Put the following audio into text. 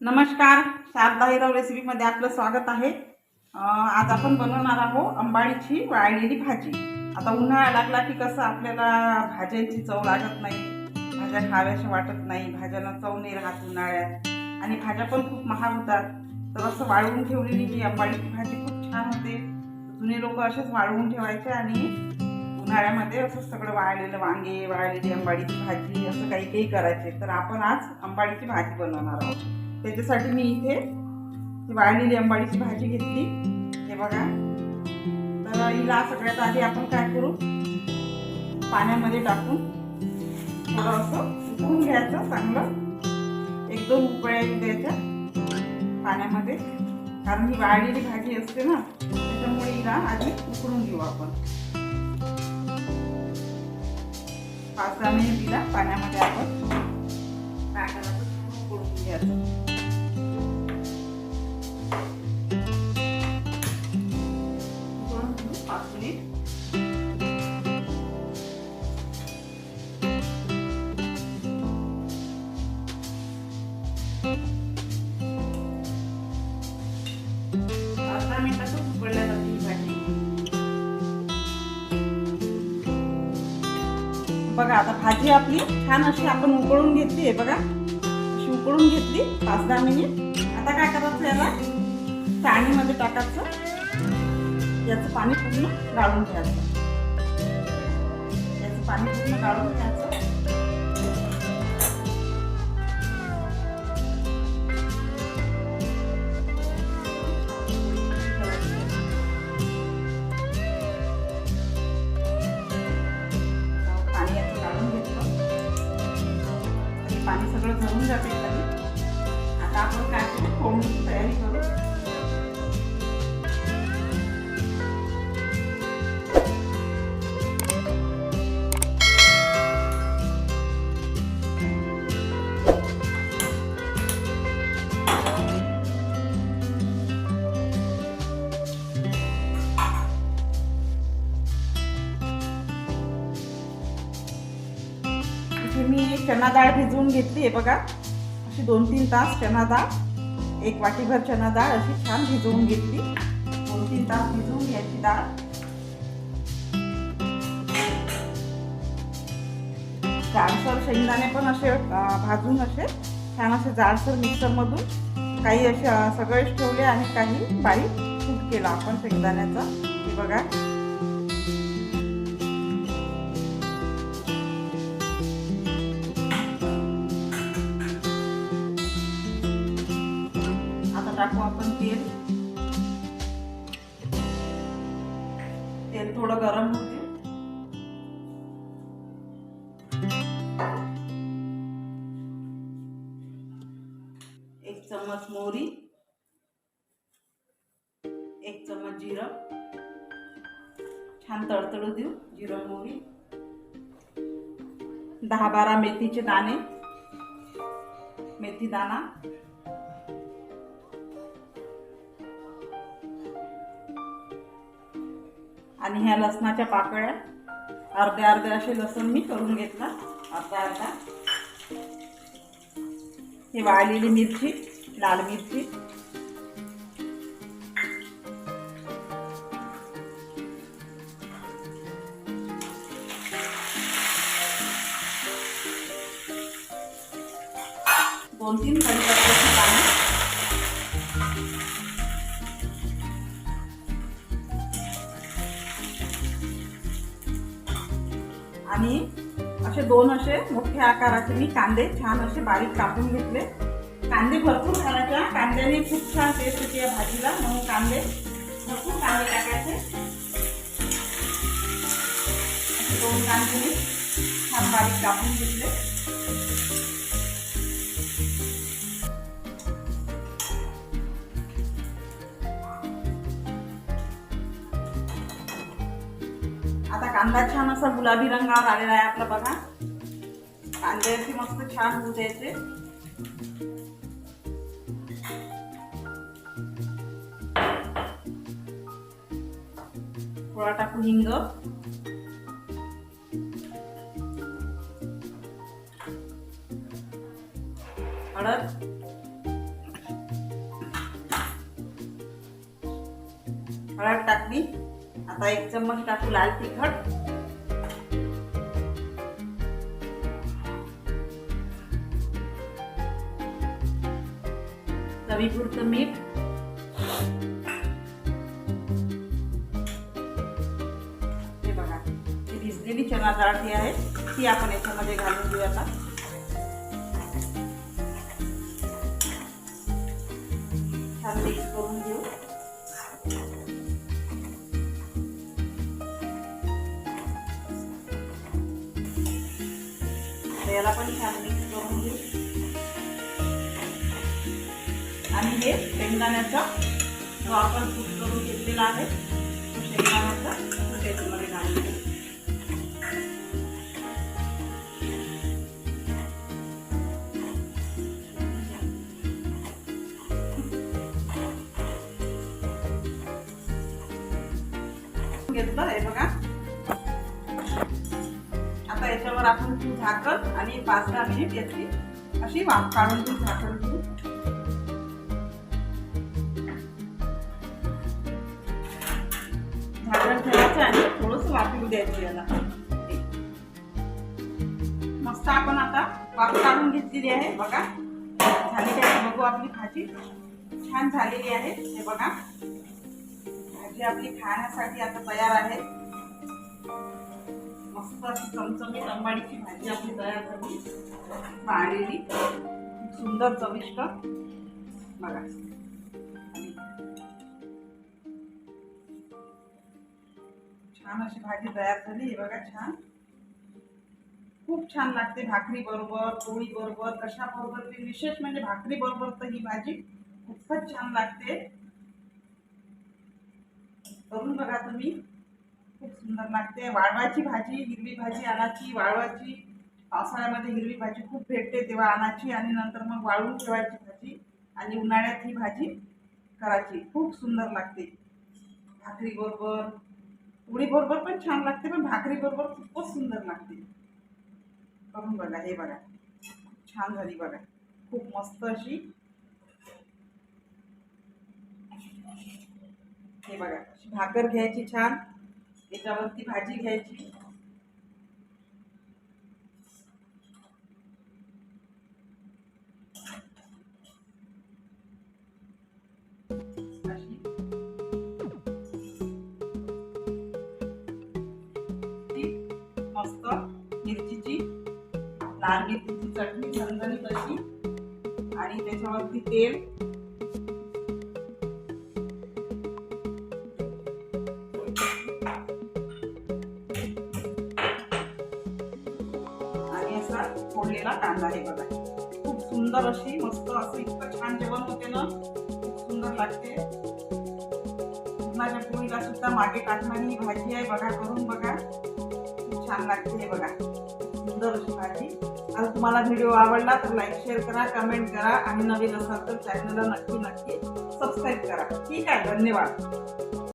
नमस्कार शारदा हिराव रेसिपीमध्ये आपलं स्वागत आहे. आज आपण बनवणार आहोत अंबाडीची वाळलेली भाजी. आता उन्हाळा लागला की कसं आपल्याला भाज्यांची चव लागत नाही. भाज्या खाव्याशी वाटत नाही भाज्यांना चव नाही राहत उन्हाळ्यात. आणि भाज्या पण खूप महाग होतात. तर असं वाळवून ठेवलेली ही अंबाडीची भाजी खूप छान होते. जुने लोक असेच वाळवून ठेवायचे आणि उन्हाळ्यामध्ये असं सगळं वाळलेलं वांगे वाळलेली अंबाडीची भाजी असं काही काही करायचे. तर आपण आज अंबाडीची भाजी बनवणार आहोत. त्याच्यासाठी मी इथे वाळलेली अंबाडीची भाजी घेतली. हे बघा. तर हिला सगळ्यात आधी आपण काय करू? पाण्यामध्ये टाकून थोडं असं उकळून घ्यायचं चांगलं. एक दोन उकळ्या द्यायच्या पाण्यामध्ये. कारण ही वाळलेली भाजी असते ना त्याच्यामुळे हिला आधी उकळून घेऊ आपण. पाच दहा मिनिट तिला पाण्यामध्ये आपण काय उकळून घ्यायचं. बघा आता भाजी आपली छान अशी आपण उकळून घेतली आहे बघा. अशी उकळून घेतली पाच दहा मिनिट. आता काय करायचं याला? चाळणीमध्ये टाकायचं. याचं पाणी पूर्ण गाळून घ्यायचं. याचं पाणी पूर्ण गाळून घ्यायचं. जाते आता आपण काय करू फोडणीची तयारी करू मी चना डाळ भिजवून घेतली आहे बघा. अशी दोन तीन तास चना डाळ एक वाटीभर चना डाळ अशी छान भिजवून घेतली. दोन तीन तास भिजवून घ्यायची डाळ. जाडसर शेंगदाणे पण असे भाजून असे छान असे जाडसर मिक्सरमधून काही असे सगळेच ठेवले आणि काही बारीक कूट केला आपण शेंगदाण्याचा. बघा. टाकू आपण तेल. तेल थोडं गरम होते. एक चम्मच मोहरी. एक चम्मच जिरं. छान तडतडू देऊ जिरं मोहरी. दहा बारा मेथीचे दाणे. मेथी दाणा. आणि ह्या लसणाच्या पाकळ्या अर्ध्या अर्ध्या असे लसूण मी करून घेतला. अर्धा अर्धा. ही वाळलेली मिरची लाल मिरची. दोन तीन आणि असे दोन असे मोठ्या आकाराचे मी कांदे छान असे बारीक कापून घेतले कांदे भरपूर घालायचे हा. कांद्याने खूप छान टेस्ट येते या भाजीला म्हणून कांदे भरपूर कांदे टाकायचे असे दोन कांदे मी छान बारीक कापून घेतले आता कांदा छान असा गुलाबी रंगावर आलेला आहे आपला बघा. कांदे असे मस्त छान होऊ द्यायचे थोडा टाकू हिंग. हळद. आता एक चम्मच टाकू लाल तिखट. चवीपुरतं मीठ. हे बघा ही भिजलेली चना डाळ जी आहे ती आपण याच्यामध्ये घालून देऊ आता. छान मिक्स करू याला पण छान मिक्स करून घेऊ. आणि हे शेंगदाण्याचा जो आपण कूट करून घेतलेला आहे. तो शेंगदाण्याचा तो त्याच्यामध्ये घालून घेतलं हे बघा. त्याच्यावर आपण ती झाकण आणि पाच दहा मिनिट याची अशी वाफ काढून ती झाकण घेऊ. झाकण ठेवायचं आणि थोडस वाफू द्यायचं याला. मस्त आपण आता वाफ काढून घेतलेली आहे बघा. झाली आहे बघू आपली भाजी. छान झालेली आहे हे बघा. भाजी आपली खाण्यासाठी आता तयार आहे. मस्त अशी चमचमीत आंबाडीची भाजी आपली तयार झाली. वाढलेली सुंदर चविष्ट. बघा. छान अशी भाजी तयार झाली. बघा छान. खूप छान लागते भाकरी बरोबर पोळी बरोबर कशा बरोबर विशेष म्हणजे भाकरी बरोबर तर ही भाजी खूपच छान लागते. करून बघा तुम्ही. खूप सुंदर लागते. वाळवाची भाजी हिरवी भाजी आणायची वाळवाची. पावसाळ्यामध्ये हिरवी भाजी खूप भेटते. तेव्हा आणायची आणि नंतर मग वाळवून ठेवायची भाजी आणि उन्हाळ्यात ही भाजी करायची. खूप सुंदर लागते. भाकरीबरोबर पोळीबरोबर पण छान लागते पण भाकरीबरोबर खूपच सुंदर लागते. करून बघा हे बघा. छान झाली बघा. खूप मस्त अशी. हे बघा अशी भाकर घ्यायची छान. याच्यावरती भाजी घ्यायची. मस्त मिरचीची लाल मिरचीची चटणी झणझणीत अशी. आणि त्याच्यावरती तेल फोडलेला कांदा आहे बघा. खूप सुंदर अशी मस्त असं इतकं छान जेवण होते ना. खूप सुंदर लागते. माझ्या पोळीला सुद्धा मागे टाकणारी ही भाजी आहे बघा करून बघा. खूप छान लागते हे बघा. सुंदर अशी भाजी. आता तुम्हाला व्हिडिओ आवडला तर लाईक शेअर करा कमेंट करा आणि नवीन असाल तर चॅनलला नक्की नक्की सबस्क्राईब करा. ठीक आहे धन्यवाद.